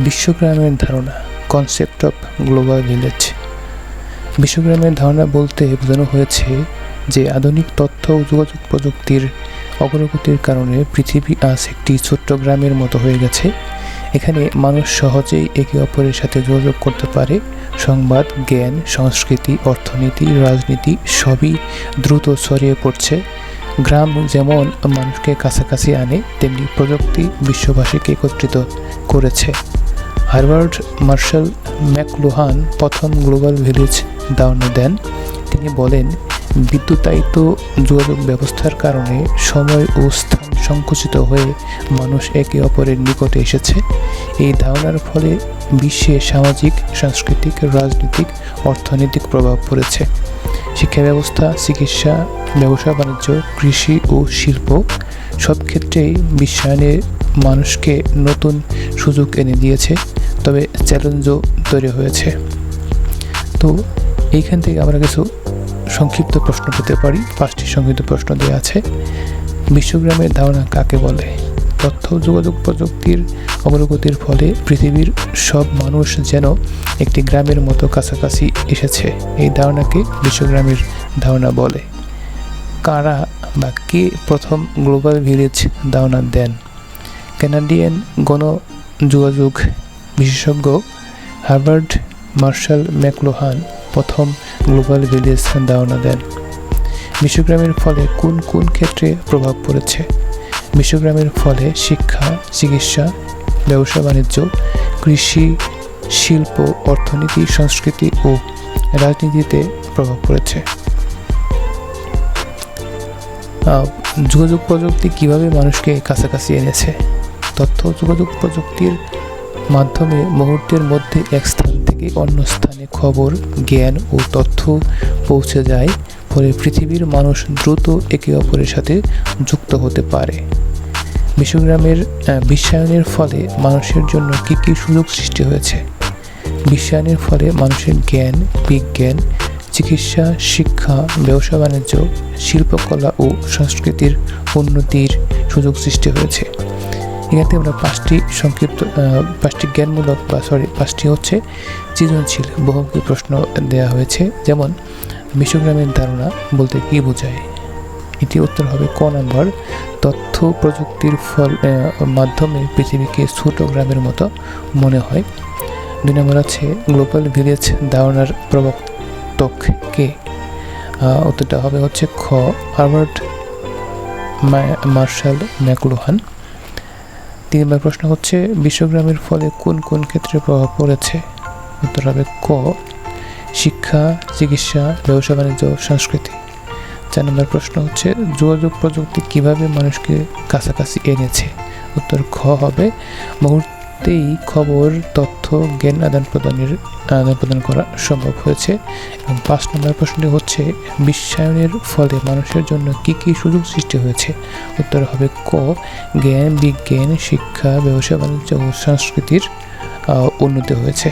বিশ্বগ্রামের ধারণা concept of global village বিশ্বগ্রামের ধারণা বলতে বোঝানো হয়েছে যে আধুনিক তথ্য ও যোগাযোগ প্রযুক্তির অগ্রগতির কারণে পৃথিবী আজ একটি ছোট্ট গ্রামের মতো হয়ে গেছে। এখানে মানুষ সহজেই একে অপরের সাথে যোগাযোগ করতে পারে। সংবাদ, জ্ঞান, সংস্কৃতি, অর্থনীতি, রাজনীতি সবই দ্রুত ছড়িয়ে পড়ছে। গ্রাম যেমন মানুষকে কাছাকাছি আনে, তেমনি প্রযুক্তি বিশ্ববাসীকে একত্রিত করেছে। হার্ভার্ড মার্শাল ম্যাকলুহান প্রথম গ্লোবাল ভিলেজ ধারণা দেন। তিনি বলেন, বিদ্যুতায়িত যোগাযোগ ব্যবস্থার কারণে সময় ও স্থান সংকুচিত হয়ে মানুষ একে অপরের নিকটে এসেছে। এই ধারণার ফলে বিশ্বে সামাজিক, সাংস্কৃতিক, রাজনৈতিক, অর্থনৈতিক প্রভাব পড়েছে। শিক্ষা ব্যবস্থা চিকিৎসা, ব্যবসা, বাণিজ্য, কৃষি ও শিল্প সব ক্ষেত্রেই বিশ্বায়নের মানুষকে নতুন সুযোগ এনে দিয়েছে। তবে চ্যালেঞ্জও তৈরি হয়েছে। তো এইখান থেকে আমরা কিছু সংক্ষিপ্ত প্রশ্ন পেতে পারি। পাঁচটি সংক্ষিপ্ত প্রশ্ন দেওয়া আছে। বিশ্বগ্রামের ধারণা কাকে বলে? তথ্য, যোগাযোগ প্রযুক্তির অগ্রগতির ফলে পৃথিবীর সব মানুষ যেন একটি গ্রামের মতো কাছাকাছি এসেছে। এই ধারণাকে বিশ্বগ্রামের ধারণা বলে। কারা বা কে প্রথম গ্লোবাল ভিলেজ ধারণা দেন? কানাডিয়ান গণযোগাযোগ বিশেষজ্ঞ হার্ভার্ড মার্শাল ম্যাকলোহান প্রথম গ্লোবাল ভিলেজ ধারণা দেন। বিশ্বগ্রামের ফলে কোন কোন ক্ষেত্রে প্রভাব পড়েছে? বিশ্বগ্রামের ফলে শিক্ষা, চিকিৎসা, ব্যবসা, বাণিজ্য, কৃষি, শিল্প, অর্থনীতি, সংস্কৃতি ও রাজনীতিতে প্রভাব পড়েছে। যোগাযোগ প্রযুক্তি কীভাবে মানুষকে কাছাকাছি এনেছে? তথ্য যোগাযোগ প্রযুক্তির মাধ্যমে মুহূর্তের মধ্যে এক স্থান থেকে অন্য স্থানে খবর, জ্ঞান ও তথ্য পৌঁছে যায়, ফলে পৃথিবীর মানুষ দ্রুত একে অপরের সাথে যুক্ত হতে পারে। বিশ্বগ্রামের বিশ্বায়নের ফলে মানুষের জন্য কী কী সুযোগ সৃষ্টি হয়েছে? বিশ্বায়নের ফলে মানুষের জ্ঞান, বিজ্ঞান, চিকিৎসা, শিক্ষা, ব্যবসা বাণিজ্য, শিল্পকলা ও সংস্কৃতির উন্নতির সুযোগ সৃষ্টি হয়েছে। এখান থেকে আমরা পাঁচটি সংক্ষিপ্ত পাঁচটি জ্ঞানমূলক বা সরি পাঁচটি হচ্ছে সৃজনশীল, বহুমুখী প্রশ্ন দেওয়া হয়েছে। যেমন বিশ্বগ্রামের ধারণা বলতে কী বোঝায়? এটি উত্তর হবে ক নম্বর, তথ্য প্রযুক্তির ফল মাধ্যমে পৃথিবীকে ছোট গ্রামের মতো মনে হয়। দুই নম্বর আছে, গ্লোবাল ভিলেজ ধারণার প্রবর্তক কে? উত্তরটা হবে হচ্ছে খ, হার্ভার্ড মার্শাল ম্যাকলুহান। তিন নম্বর প্রশ্ন হচ্ছে, বিশ্বগ্রামের ফলে কোন কোন ক্ষেত্রে প্রভাব পড়েছে? উত্তর হবে ক, শিক্ষা, চিকিৎসা, ব্যবসা, বাণিজ্য, সংস্কৃতি। চার নম্বর প্রশ্ন হচ্ছে, যোগাযোগ প্রযুক্তি কীভাবে মানুষকে কাছাকাছি এনেছে? উত্তর খ হবে মুহূর্তেই খবর, তথ্য, জ্ঞান আদান প্রদানের, আদান প্রদান করা সম্ভব হয়েছে এবং পাঁচ নম্বর প্রশ্নটি হচ্ছে, বিশ্বায়নের ফলে মানুষের জন্য কি কি সুযোগ সৃষ্টি হয়েছে? উত্তর হবে ক, জ্ঞান, বিজ্ঞান, শিক্ষা, ব্যবসা, বাণিজ্য ও সংস্কৃতির উন্নতি হয়েছে।